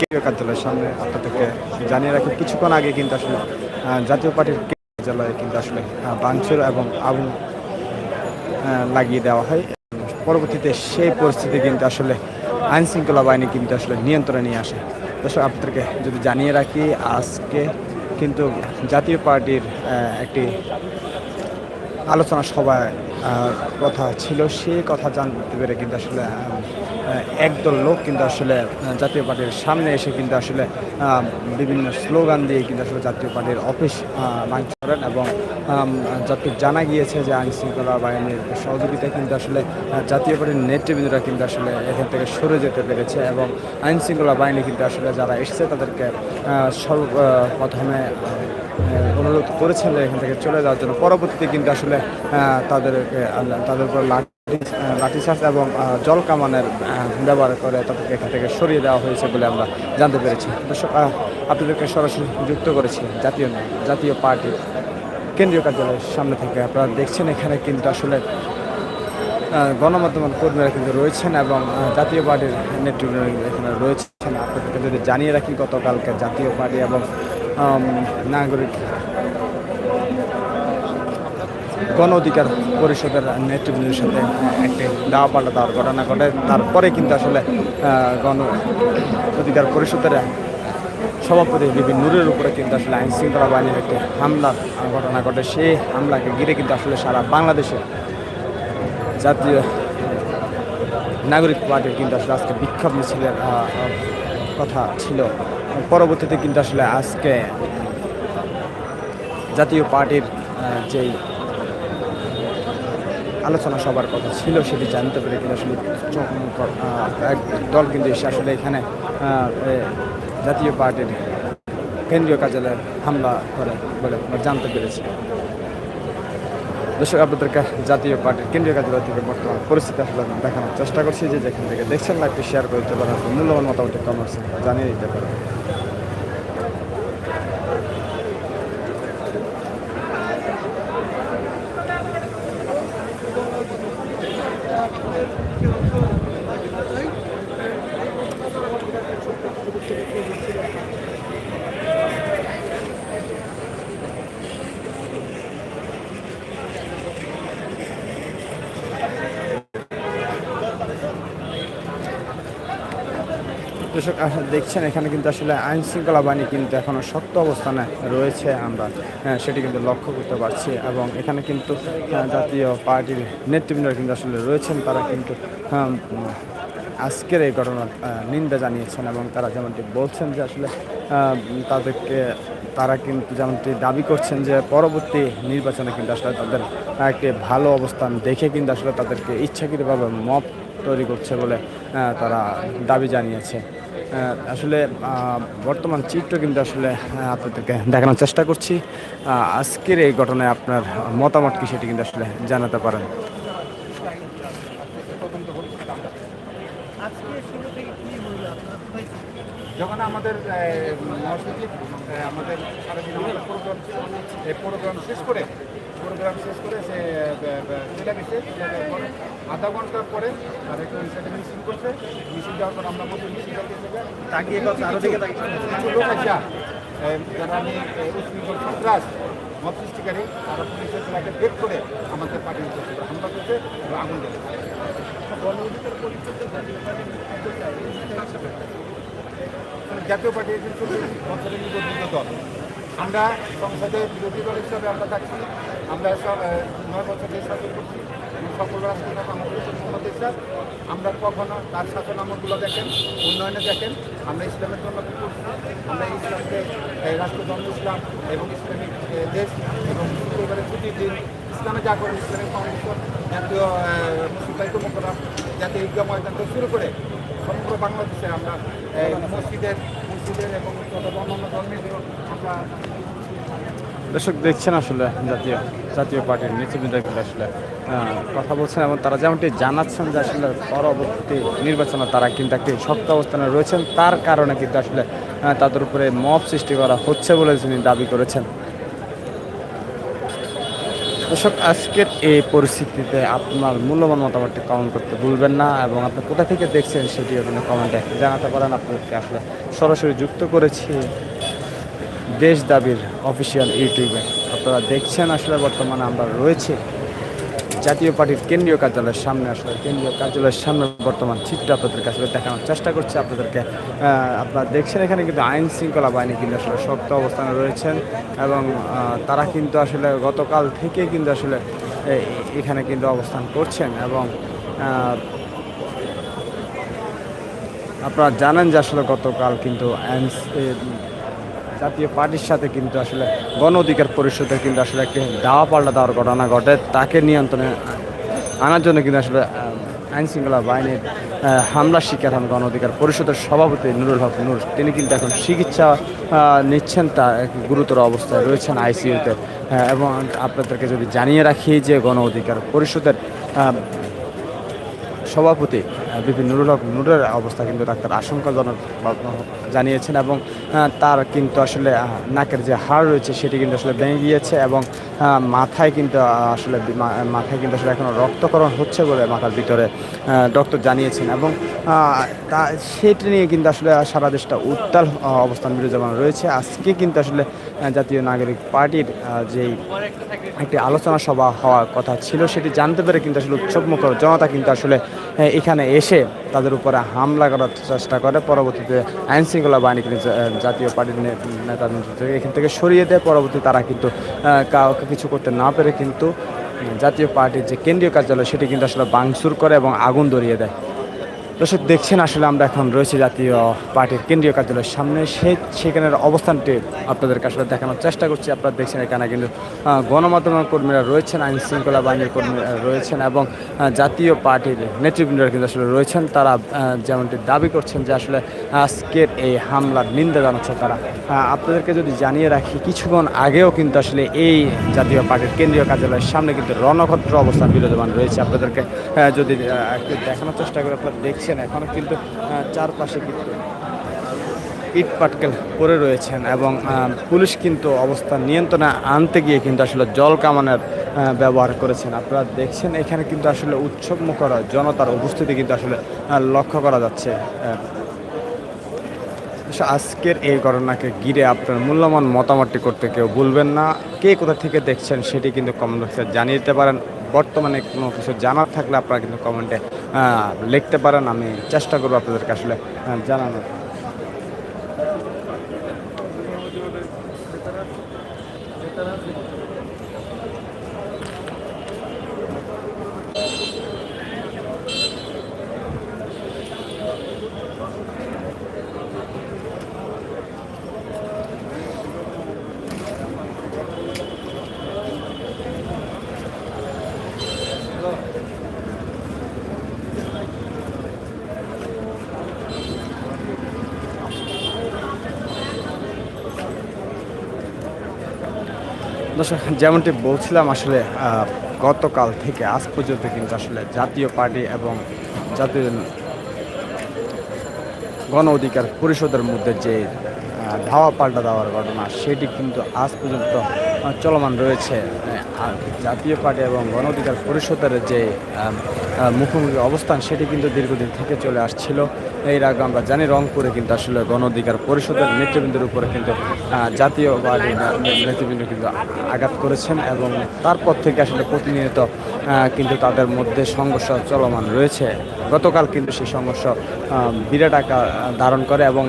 কেন্দ্রীয় কার্যালয়ের সামনে আপনাদেরকে জানিয়ে রাখি, কিছুক্ষণ আগে কিন্তু আসলে জাতীয় পার্টির কার্যালয়ে কিন্তু আসলে ভাঙচুর এবং আগুন লাগিয়ে দেওয়া হয়। পরবর্তীতে সেই পরিস্থিতি কিন্তু আসলে আইন শৃঙ্খলা বাহিনী কিন্তু আসলে নিয়ন্ত্রণে নিয়ে আসে। দর্শক, আপনাদেরকে যদি জানিয়ে রাখি, আজকে কিন্তু জাতীয় পার্টির একটি আলোচনা সভায় কথা ছিল। সেই কথা জানতে পেরে কিন্তু আসলে একদল লোক কিন্তু আসলে জাতীয় পার্টির সামনে এসে কিন্তু আসলে বিভিন্ন স্লোগান দিয়ে কিন্তু আসলে জাতীয় পার্টির অফিস ভাঙচুর করেন এবং যতটুকু জানা গিয়েছে যে আইন শৃঙ্খলা বাহিনীর সহযোগিতায় কিন্তু আসলে জাতীয় পার্টির নেতৃবৃন্দরা কিন্তু আসলে এখান থেকে সরে যেতে পেরেছে এবং আইন শৃঙ্খলা বাহিনী কিন্তু আসলে যারা এসছে তাদেরকে আহ, সর্বপ্রথমে আহ, অনুরোধ করেছেন এখান থেকে চলে যাওয়ার জন্য। পরবর্তীতে কিন্তু আসলে তাদেরকে তাদের উপর আহ, লাঠিচার্জ এবং জল কামানের ব্যবহার করে তাদেরকে এখান থেকে সরিয়ে দেওয়া হয়েছে বলে আমরা জানতে পেরেছি। দর্শক আপনাদেরকে সরাসরি যুক্ত করেছি জাতীয় জাতীয় পার্টির কেন্দ্রীয় কার্যালয়ের সামনে থেকে। আপনারা দেখছেন এখানে কিন্তু আসলে আহ, গণমাধ্যমের কর্মীরা কিন্তু রয়েছেন এবং জাতীয় পার্টির নেতৃবৃন্দ এখানে রয়েছেন। আপনাদেরকে যদি জানিয়ে রাখি গতকালকে জাতীয় পার্টি এবং নাগরিক গণ অধিকার পরিষদের নেতৃবৃন্দের সাথে একটি দাওয়া পাল্টা দেওয়ার ঘটনা ঘটে। তারপরে কিন্তু আসলে গণ অধিকার পরিষদের সভাপতি বিপিন নুরের উপরে কিন্তু আসলে আইন শৃঙ্খলা বাহিনীর একটি হামলার ঘটনা ঘটে। সেই হামলাকে ঘিরে কিন্তু আসলে সারা বাংলাদেশে জাতীয় নাগরিক পার্টির কিন্তু আসলে আজকে বিক্ষোভ মিছিলের কথা ছিল। পরবর্তীতে কিন্তু আসলে আজকে জাতীয় পার্টির যেই আলোচনা সবার কথা ছিল, সেটি জানতে পেরে কিন্তু আসলে এক দল কিন্তু এসে আসলে এখানে জাতীয় পার্টির কেন্দ্রীয় কার্যালয়ে হামলা করে বলে জানতে পেরেছি। দর্শক, আপনাদেরকে জাতীয় পার্টির কেন্দ্রীয় কার্যালয় থেকে বর্তমান পরিস্থিতি আসলে দেখানোর চেষ্টা করছি। যে যেখান থেকে দেখছেন লাইভটি শেয়ার করে দিতে পারেন। মূল্যবান মতামত কমেন্টস জানিয়ে দিতে পারেন। দর্শক দেখছেন, এখানে কিন্তু আসলে আইন শৃঙ্খলা বাহিনী কিন্তু এখনও শক্ত অবস্থানে রয়েছে আমরা সেটি কিন্তু লক্ষ্য করতে পারছি এবং এখানে কিন্তু জাতীয় পার্টির নেতৃবৃন্দ কিন্তু আসলে রয়েছেন, তারা কিন্তু আজকের এই ঘটনার নিন্দা জানিয়েছেন এবং তারা যেমনটি বলছেন যে আসলে তাদেরকে, তারা কিন্তু যেমনটি দাবি করছেন যে পরবর্তী নির্বাচনে কিন্তু আসলে তাদের একটি ভালো অবস্থান দেখে কিন্তু আসলে তাদেরকে ইচ্ছাকৃতভাবে মপ তৈরি করছে বলে তারা দাবি জানিয়েছে। আসলে বর্তমান চিত্র কিন্তু আসলে আপনাদেরকে দেখানোর চেষ্টা করছি। আজকের এই ঘটনায় আপনার মতামত কি সেটি কিন্তু আসলে জানাতে পারেন। যখন আমাদের আমাদের সারাদিন আমাদের প্রোগ্রাম শেষ করে প্রোগ্রাম শেষ করে সে চলে গেছে। আধা ঘণ্টা পরে তার একটু সেটা মিছিল করছে। মিছিল যাওয়ার পর আমরা করতে হবে তাকিয়ে আরও দিকে লোক আছে যারা আমি সন্ত্রাস মত সৃষ্টিকারী তারা পুলিশের বের করে আমাদের পার্টির উপর হামলা করছে আগুন জাতীয় পার্টি একজন চল্লিশ বছরের নিবন্ধিত দল। আমরা সংসদে বিরোধী দল হিসাবে আমরা থাকছি, আমরা সব নয় বছর দেশ শাসন করছি। সকল রাষ্ট্রীয় আমাদের মোহাম্মদ ইসলাম আমরা কখনো তার শাসন আমলগুলো দেখেন, উন্নয়নে দেখেন। আমরা ইসলামের জন্য করছি? আমরা ইসলামকে রাষ্ট্রধর্ম ইসলাম এবং ইসলামিক দেশ এবং শুক্রবারের ছুটির দিন ইসলামে যা করেন ইসলামিক ফাউন্ডেশন জাতীয় মুসলিম ঐক্য জাতীয় ঈদগাহ ময়দান থেকে শুরু করে, সমগ্র বাংলাদেশে আমরা মসজিদের মসজিদের এবং অন্যান্য ধর্মের দর্শক দেখছেন আসলে জাতীয় জাতীয় পার্টির নেতৃবৃন্দ কিন্তু আসলে কথা বলছেন এবং তারা যেমনটি জানাচ্ছেন যে আসলে পরবর্তী নির্বাচনে তারা কিন্তু একটি শক্ত অবস্থানে রয়েছেন। তার কারণে কিন্তু আসলে তাদের উপরে মব সৃষ্টি করা হচ্ছে বলে তিনি দাবি করেছেন। দর্শক, আজকের এই পরিস্থিতিতে আপনার মূল্যবান মতামতটি কমেন্ট করতে ভুলবেন না এবং আপনি কোথা থেকে দেখছেন সেটি কিন্তু কমেন্টে জানাতে পারেন। আপনাদেরকে আসলে সরাসরি যুক্ত করেছি। দেশ দাবির অফিসিয়াল ইউটিউবে। আপনারা দেখছেন আসলে বর্তমানে আমরা রয়েছি জাতীয় পার্টির কেন্দ্রীয় কার্যালয়ের সামনে। আসলে কেন্দ্রীয় কার্যালয়ের সামনে বর্তমান চিত্র আপনাদের কাছে দেখানোর চেষ্টা করছি আপনাদেরকে। আপনারা দেখছেন এখানে কিন্তু আইন শৃঙ্খলা বাহিনী কিন্তু আসলে শক্ত অবস্থানে রয়েছেন এবং তারা কিন্তু আসলে গতকাল থেকে কিন্তু আসলে এখানে কিন্তু অবস্থান করছেন এবং আপনারা জানেন যে আসলে গতকাল কিন্তু জাতীয় পার্টির সাথে কিন্তু আসলে গণ অধিকার পরিষদের কিন্তু আসলে একটি দাওয়া পাল্টা দেওয়ার ঘটনা ঘটে। তাকে নিয়ন্ত্রণে আনার জন্য কিন্তু আসলে আইন শৃঙ্খলা বাহিনীর হামলার শিকার হন গণ অধিকার পরিষদের সভাপতি নুরুল হক নূর। তিনি কিন্তু এখন চিকিৎসা নিচ্ছেন, তা গুরুতর অবস্থায় রয়েছেন আইসিইউতে। এবং আপনাদেরকে যদি জানিয়ে রাখি যে গণ অধিকার পরিষদের সভাপতি বিপি নুরুল হক নুরের অবস্থা কিন্তু ডাক্তার আশঙ্কাজনক জানিয়েছেন এবং তার কিন্তু আসলে নাকের যে হাড় রয়েছে সেটি কিন্তু আসলে ভেঙে গিয়েছে এবং মাথায় কিন্তু আসলে মাথায় কিন্তু আসলে এখনও রক্তকরণ হচ্ছে বলে মাথার ভিতরে ডক্টর জানিয়েছেন এবং তা সেটি নিয়ে কিন্তু আসলে সারা দেশটা উত্তাল অবস্থান বিরাজমান রয়েছে। আজকে কিন্তু আসলে জাতীয় নাগরিক পার্টির যেই একটি আলোচনা সভা হওয়ার কথা ছিল সেটি জানতে পেরে কিন্তু আসলে উৎসবমুখর জনতা কিন্তু আসলে এখানে এসে তাদের উপরে হামলা করার চেষ্টা করে। পরবর্তীতে আইন শৃঙ্খলা বাহিনী জাতীয় পার্টির নে- নেতা নেত্রীকে এখান থেকে সরিয়ে দেয়। পরবর্তী তারা কিন্তু কাউকে কিছু করতে না পেরে কিন্তু জাতীয় পার্টির যে কেন্দ্রীয় কার্যালয়, সেটি কিন্তু আসলে বাংসুর করে এবং আগুন ধরিয়ে দেয়। দর্শক দেখছেন আসলে আমরা এখন রয়েছে জাতীয় পার্টির কেন্দ্রীয় কার্যালয়ের সামনে। সে সেখানের অবস্থানটি আপনাদেরকে আসলে দেখানোর চেষ্টা করছি। আপনারা দেখছেন এখানে কিন্তু আহ, গণমাধ্যমের কর্মীরা রয়েছেন আইন শৃঙ্খলা বাহিনীর কর্মীরা রয়েছেন এবং জাতীয় পার্টির নেতৃবৃন্দরা কিন্তু আসলে রয়েছেন। তারা যেমনটি দাবি করছেন যে আসলে আজকের এই হামলার নিন্দা জানাচ্ছে তারা। আপনাদেরকে যদি জানিয়ে রাখি কিছুক্ষণ আগেও কিন্তু আসলে এই জাতীয় পার্টির কেন্দ্রীয় কার্যালয়ের সামনে কিন্তু রণক্ষত্র অবস্থান বিরাজমান রয়েছে। আপনাদেরকে যদি দেখানোর চেষ্টা করে আপনারা দেখছেন এখনও কিন্তু চারপাশে কিন্তু ইট পাটকেল পড়ে রয়েছেন এবং পুলিশ কিন্তু অবস্থা নিয়ন্ত্রণে আনতে গিয়ে কিন্তু আসলে জল কামানের ব্যবহার করেছেন। আপনারা দেখছেন এখানে কিন্তু আসলে উৎসব মুখর জনতার উপস্থিতি কিন্তু আসলে লক্ষ্য করা যাচ্ছে। আজকের এই ঘটনাকে ঘিরে আপনার মূল্যবান মতামতটি করতে কেউ ভুলবেন না। কে কোথা থেকে দেখছেন সেটি কিন্তু কমেন্ট বক্সে জানিয়ে দিতে পারেন। বর্তমানে কোনো কিছু জানার থাকলে আপনারা কিন্তু কমেন্টে লিখতে পারেন। আমি চেষ্টা করব আপনাদেরকে আসলে জানানোর। দর্শক, যেমনটি বলছিলাম, আসলে গতকাল থেকে আজ পর্যন্ত কিন্তু আসলে জাতীয় পার্টি এবং জাতীয় গণ অধিকার পরিষদের মধ্যে যে ধাওয়া পাল্টা দেওয়ার ঘটনা, সেটি কিন্তু আজ পর্যন্ত চলমান রয়েছে। জাতীয় পার্টি এবং গণ অধিকার পরিষদের যে মুখোমুখি অবস্থান সেটি কিন্তু দীর্ঘদিন থেকে চলে আসছিল। এর আগে আমরা জানি রংপুরে কিন্তু আসলে গণ অধিকার পরিষদের নেতৃবৃন্দের উপরে কিন্তু আহ, জাতীয় পার্টির নেতৃবৃন্দ কিন্তু আঘাত করেছেন এবং তারপর থেকে আসলে প্রতিনিয়ত কিন্তু তাদের মধ্যে সংঘর্ষ চলমান রয়েছে। গতকাল কিন্তু সেই সংঘর্ষ বিরাট আকার ধারণ করে এবং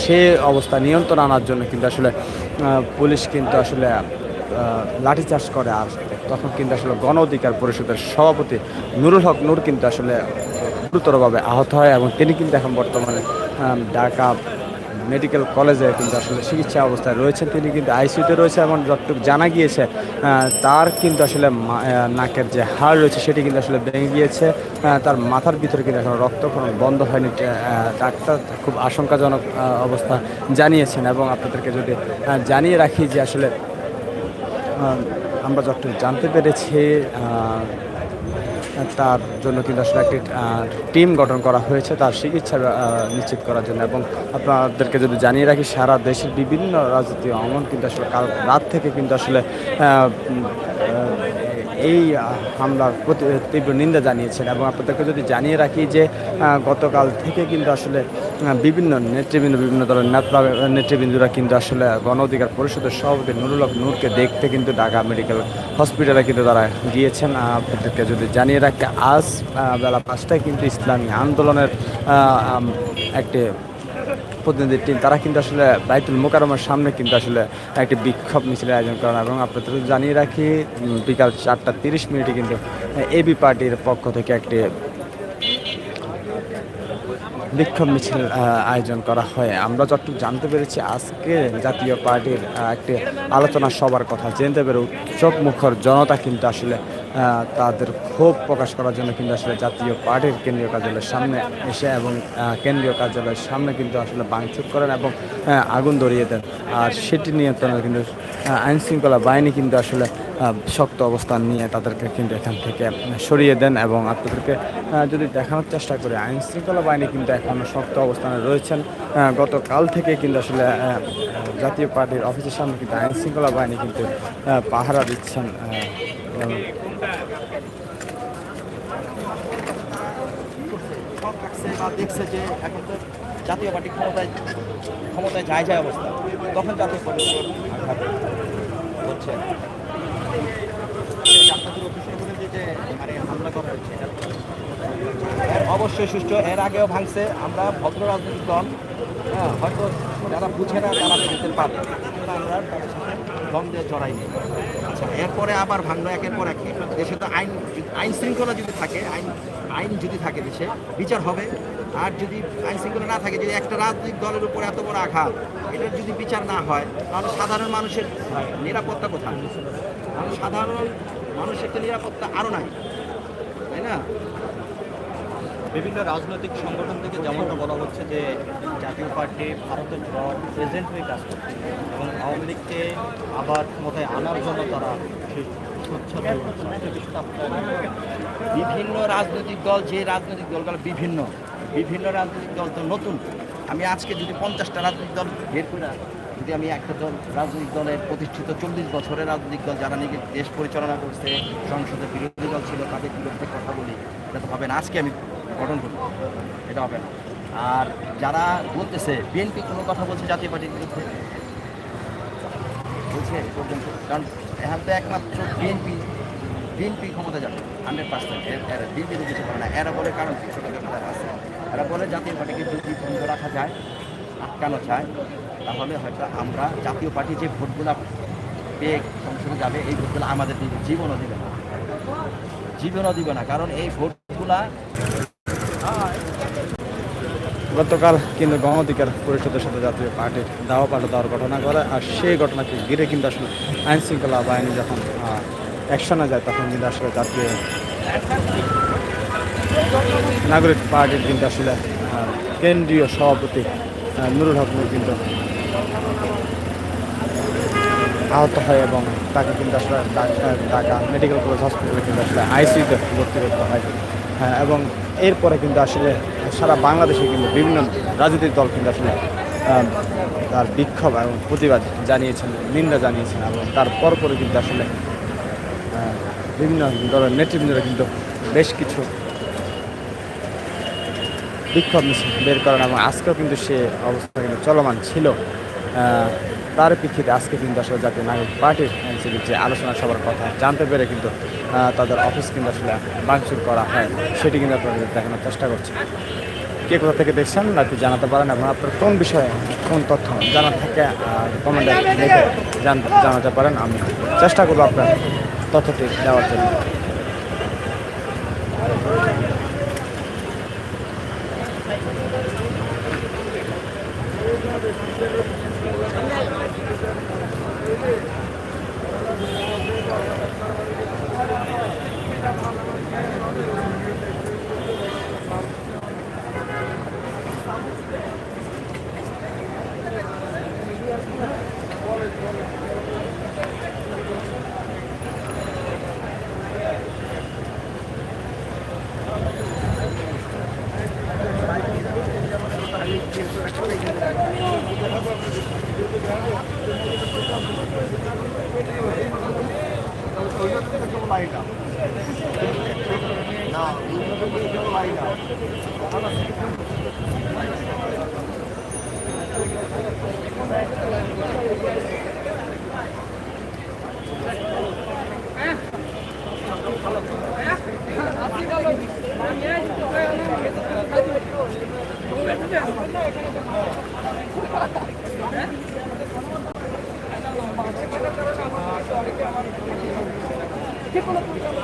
সে অবস্থা নিয়ন্ত্রণ আনার জন্য কিন্তু আসলে পুলিশ কিন্তু আসলে লাঠিচার্জ করে আর তখন কিন্তু আসলে গণ অধিকার পরিষদের সভাপতি নুরুল হক নূর কিন্তু আসলে গুরুতরভাবে আহত হয় এবং তিনি কিন্তু এখন বর্তমানে ঢাকা মেডিকেল কলেজে কিন্তু আসলে চিকিৎসা অবস্থায় রয়েছেন। তিনি কিন্তু আইসিইউতে রয়েছে এবং যতটুকু জানা গিয়েছে তার কিন্তু আসলে নাকের যে হাড় রয়েছে সেটি কিন্তু আসলে ভেঙে গিয়েছে। তার মাথার ভিতরে কিন্তু এখন রক্তক্ষরণ বন্ধ হয়নি ডাক্তার খুব আশঙ্কাজনক অবস্থা জানিয়েছেন। এবং আপনাদেরকে যদি জানিয়ে রাখি যে আসলে আমরা যতটুকু জানতে পেরেছি তার জন্য কিন্তু আসলে একটি টিম গঠন করা হয়েছে, তার চিকিৎসা নিশ্চিত করার জন্য। এবং আপনাদেরকে যদি জানিয়ে রাখি, সারা দেশের বিভিন্ন রাজনীতি অঙ্গন কিন্তু আসলে কাল রাত থেকে কিন্তু আসলে এই হামলার প্রতি তীব্র নিন্দা জানিয়েছেন এবং আপনাদেরকে যদি জানিয়ে রাখি যে গতকাল থেকে কিন্তু আসলে বিভিন্ন নেতৃবৃন্দ, বিভিন্ন দলের নেতা, নেতৃবৃন্দরা কিন্তু আসলে গণ অধিকার পরিষদের সভাপতি নুরুল হক নূরকে দেখতে কিন্তু ঢাকা মেডিকেল হসপিটালে কিন্তু তারা গিয়েছেন। আপনাদেরকে যদি জানিয়ে রাখি, আজ বেলা পাঁচটায় কিন্তু ইসলামী আন্দোলনের একটি প্রতিনিধি টিম তারা কিন্তু আসলে বাইতুল মোকারমের সামনে কিন্তু আসলে একটি বিক্ষোভ মিছিলের আয়োজন করেন। এবং আপনাদের জানিয়ে রাখি বিকাল চারটা তিরিশ মিনিটে কিন্তু এবি পার্টির পক্ষ থেকে একটি বিক্ষোভ মিছিল আয়োজন করা হয়। আমরা যতটুকু জানতে পেরেছি, আজকে জাতীয় পার্টির একটি আলোচনা সবার কথা। জানতে পেরে উৎসব মুখর জনতা কিন্তু আসলে তাদের ক্ষোভ প্রকাশ করার জন্য কিন্তু আসলে জাতীয় পার্টির কেন্দ্রীয় কার্যালয়ের সামনে এসে এবং কেন্দ্রীয় কার্যালয়ের সামনে কিন্তু আসলে ভাঙচুর করেন এবং আগুন ধরিয়ে দেন। আর সেটি নিয়ন্ত্রণে কিন্তু আইন শৃঙ্খলা বাহিনী কিন্তু আসলে শক্ত অবস্থান নিয়ে তাদেরকে কিন্তু এখান থেকে সরিয়ে দেন এবং আপনাদেরকে যদি দেখানোর চেষ্টা করি আইন শৃঙ্খলা বাহিনী কিন্তু এখনও শক্ত অবস্থানে রয়েছেন। গতকাল থেকে কিন্তু আসলে জাতীয় পার্টির অফিসের সামনে কিন্তু আইন শৃঙ্খলা বাহিনী কিন্তু পাহারা দিচ্ছেন আহ, এবং সব রাখছে বা দেখছে যে এখন তো জাতীয় পার্টি ক্ষমতায় ক্ষমতায় যায় যায় অবস্থা। তখন জাতীয় পার্টি হচ্ছে মানে অবশ্যই সুষ্ঠু। এর আগেও ভাঙছে। আমরা ভদ্র রাজনৈতিক দল। হ্যাঁ হয়তো যারা বুঝে না তারা বুঝতে পারে আমরা দ্বন্দ্বে জড়াইনি আচ্ছা এরপরে আবার ভাঙলো, একের পর এক। দেশে তো আইন আইন শৃঙ্খলা যদি থাকে, আইন আইন যদি থাকে দেশে, বিচার হবে। আর যদি আইন শৃঙ্খলা না থাকে, যদি একটা রাজনৈতিক দলের উপর এত বড় আঘাত, এটার যদি বিচার না হয়, তাহলে সাধারণ মানুষের নিরাপত্তা কোথায়? সাধারণ মানুষের তো নিরাপত্তা আরও নাই, তাই না? বিভিন্ন রাজনৈতিক সংগঠন থেকে যেমনটা বলা হচ্ছে যে জাতীয় পার্টি ভারতের প্রেজেন্ট হয়ে কাজ করছে এবং আওয়ামী লীগকে আবার ক্ষমতায় আনার জন্য তারা বিভিন্ন রাজনৈতিক দল, যে রাজনৈতিক দলগুলো বিভিন্ন বিভিন্ন রাজনৈতিক দল তো নতুন। আমি আজকে যদি পঞ্চাশটা রাজনৈতিক দল বের করে যদি আমি একটা দল, রাজনৈতিক দলের প্রতিষ্ঠিত চল্লিশ বছরের রাজনৈতিক দল যারা নাকি দেশ পরিচালনা করছে, সংসদের বিরোধী দল ছিল, তাদের বিরুদ্ধে কথা বলি এটা তো হবে না আজকে আমি গঠন করব। এটা হবে না। আর যারা বলতেছে, বিএনপি কোনো কথা বলছে জাতীয় পার্টির বিরুদ্ধে, বলছে পর্যন্ত। কারণ এখন তো একমাত্র বিএনপি বিএনপি ক্ষমতা যাবে। Hundred percent. এরা বিএনপি কিছু করে না। এরা বলে কারণ কিছু টাকা তারা আছে। এরা বলে জাতীয় পার্টিকে যদি বন্ধ রাখা যায়, আটকানো যায়, তাহলে হয়তো আমরা জাতীয় পার্টি যে ভোটগুলো পেয়ে সংসদে যাবে, এই ভোটগুলো আমাদের জীবনও দিবে না। জীবনও দিবে না। কারণ এই ভোটগুলা গতকাল কিন্তু গণ অধিকার পরিষদের সাথে জাতীয় পার্টির দাওয়া পাল্টা দেওয়ার ঘটনা করে আর সেই ঘটনাকে ঘিরে কিন্তু আসলে আইন শৃঙ্খলা বাহিনী যখন অ্যাকশনে যায় তখন কিন্তু আসলে জাতীয় নাগরিক পার্টির কিন্তু আসলে কেন্দ্রীয় সভাপতি নুরুল হক নূর কিন্তু আহত হয় এবং তাকে কিন্তু আসলে ঢাকা- মেডিকেল কলেজ হসপিটালে কিন্তু আসলে আইসিইউতে ভর্তি করতে হ্যাঁ, এবং এরপরে কিন্তু আসলে সারা বাংলাদেশে কিন্তু বিভিন্ন রাজনৈতিক দল কিন্তু আসলে তার বিক্ষোভ এবং প্রতিবাদ জানিয়েছেন, নিন্দা জানিয়েছেন এবং তার পরপরই কিন্তু আসলে বিভিন্ন দলের নেতৃবৃন্দরা কিন্তু বেশ কিছু বিক্ষোভ মিছিল বের করেন এবং আজকেও কিন্তু সে অবস্থা কিন্তু চলমান ছিল। তার প্রেক্ষিতে আজকে কিন্তু আসলে জাতীয় নাগরিক পার্টির যে আলোচনা সবার কথা জানতে পেরে কিন্তু তাদের অফিস কিন্তু আসলে ভাঙচুর করা হয়। সেটি কিন্তু আপনাদের দেখানোর চেষ্টা করছি। কে কোথা থেকে দেখছেন রাতে জানাতে পারেন এবং আপনার কোন বিষয়ে কোন তথ্য জানা থাকে কমেন্টে জানাতে পারেন। আমি চেষ্টা করব আপনার তথ্যটি দেওয়ার জন্য। Thank you.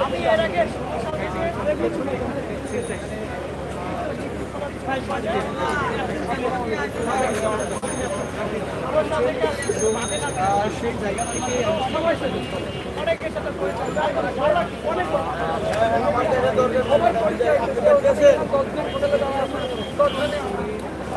আমি এর আগে সেই জায়গা থেকে অনেকের সাথে পরিচয় অনেক আমাদের দরকার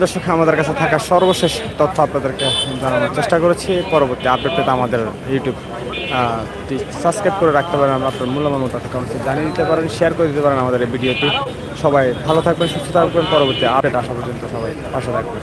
দর্শক, আমাদের কাছে থাকা সর্বশেষ তথ্য আপনাদেরকে জানানোর চেষ্টা করেছি। পরবর্তী আপডেট পেতে আমাদের ইউটিউব সাবস্ক্রাইব করে রাখতে পারেন, আমরা আপনার মূল্যবান মতো কমেন্টে জানিয়ে দিতে পারেন শেয়ার করে দিতে পারেন আমাদের এই ভিডিওটি। সবাই ভালো থাকবেন, সুস্থ থাকবেন, পরবর্তী আপডেট আসা পর্যন্ত সবাই আশা থাকবেন।